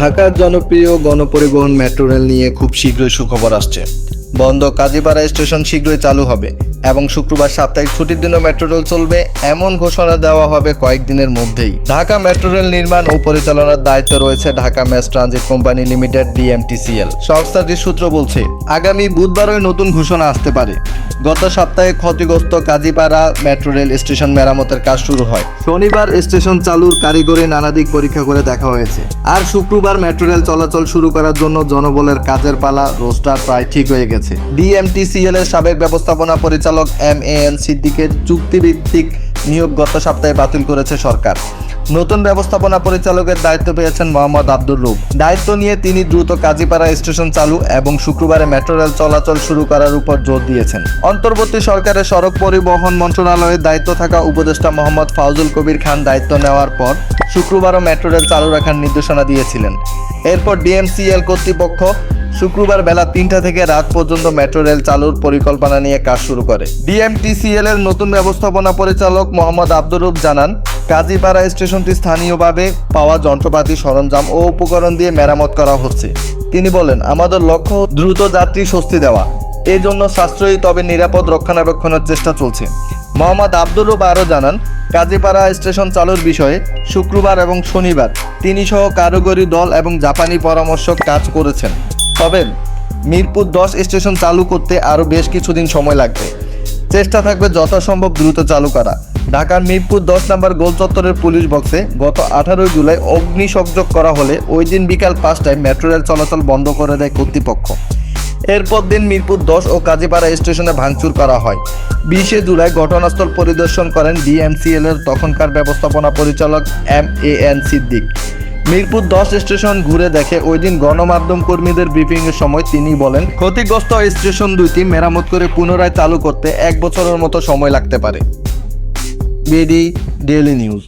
ঢাকার জনপ্রিয় গণপরিবহন মেট্রো রেল নিয়ে খুব শীঘ্রই সুখবর আসছে। বন্ধ কাজীপাড়া স্টেশন শীঘ্রই চালু হবে এবং শুক্রবার সাপ্তাহিক ছুটির দিনও মেট্রো রেল চলবে এমন ঘোষণা দেওয়া হবে কয়েকদিনের মধ্যেই। ঢাকা মেট্রো রেল নির্মাণ ও পরিচালনার দায়িত্ব রয়েছে Dhaka mass transit company limited, DMTCL. সংস্থাটির সূত্র বলছে, আগামী বুধবারই নতুন ঘোষণা আসতে পারে। গত সপ্তাহে ক্ষতিগ্রস্ত কাজীপাড়া মেট্রো রেল স্টেশন মেরামতের কাজ শুরু হয়। শনিবার স্টেশন চালুর কারিগরি নানা দিক পরীক্ষা করে দেখা হয়েছে। আর শুক্রবার মেট্রো রেল চলাচল শুরু করার জন্য জনবলের কাজের পালা রোস্টার প্রায় ঠিক হয়ে গেছে। ডিএমটিসিএল এর সাবেক ব্যবস্থাপনা পরিচালক এম এ এন সিদ্দিকের চুক্তিভিত্তিক নিয়োগ গত সপ্তাহে বাতিল করেছে সরকার। নতুন ব্যবস্থাপনা পরিচালকের দায়িত্ব পেয়েছেন মোহাম্মদ আব্দুর রুব দায়িত্ব নিয়ে তিনি দ্রুত কাজীপাড়া স্টেশন চালু এবং শুক্রবারে মেট্রো রেল চলাচল শুরু করার উপর জোর দিয়েছেন। অন্তর্বর্তী সরকারের সড়ক পরিবহন মন্ত্রণালয়ের দায়িত্ব থাকা উপদেষ্টা মোহাম্মদ ফাউজুল কবির খান দায়িত্ব নেওয়ার পর শুক্রবারও মেট্রো রেল চালু রাখার নির্দেশনা দিয়েছিলেন। এরপর ডিএমসিএল কর্তৃপক্ষ শুক্রবার বেলা তিনটা থেকে রাত পর্যন্ত মেট্রো রেল চালুর পরিকল্পনা নিয়ে কাজ শুরু করে। ডিএমটিসিএল এর নতুন ব্যবস্থাপনা পরিচালক মোহাম্মদ আব্দুর রূপ জানান কাজীপাড়া স্টেশনটি স্থানীয়ভাবে পাওয়া যন্ত্রপাতি সরঞ্জাম ও উপকরণ দিয়ে মেরামত করা হচ্ছে। তিনি বলেন, আমাদের লক্ষ্য দ্রুত যাত্রী স্বস্তি দেওয়া। এই জন্য সাশ্রয়ী তবে নিরাপদ রক্ষণাবেক্ষণের চেষ্টা চলছে। মোহাম্মদ আব্দুর রূপ আরও জানান, কাজীপাড়া স্টেশন চালুর বিষয়ে শুক্রবার এবং শনিবার তিনি সহ কারিগরি দল এবং জাপানি পরামর্শক কাজ করেছেন। তবে মিরপুর দশ স্টেশন চালু করতে আরও বেশ কিছুদিন সময় লাগবে। চেষ্টা থাকবে যথাসম্ভব দ্রুত চালু করা ঢাকার মিরপুর দশ নম্বর গোল চত্বরের পুলিশ বক্সে গত আঠারোই জুলাই অগ্নিসংযোগ করা হলে ওই দিন বিকাল পাঁচটায় মেট্রো রেল চলাচল বন্ধ করে দেয় কর্তৃপক্ষ। এরপর দিন মিরপুর দশ ও কাজীপাড়া স্টেশনে ভাঙচুর করা হয়। বিশে জুলাই ঘটনাস্থল পরিদর্শন করেন ডিএমসিএল এর তখনকার ব্যবস্থাপনা পরিচালক M A N Siddique. Mirpur দশ স্টেশন ঘুরে দেখে ওই দিন গণমাধ্যম কর্মীদের ব্রিফিং এর সময় তিনি বলেন, ক্ষতিগ্রস্ত স্টেশন দুইটি মেরামত করে পুনরায় চালু করতে এক বছরের মতো সময় লাগতে পারে। BD daily news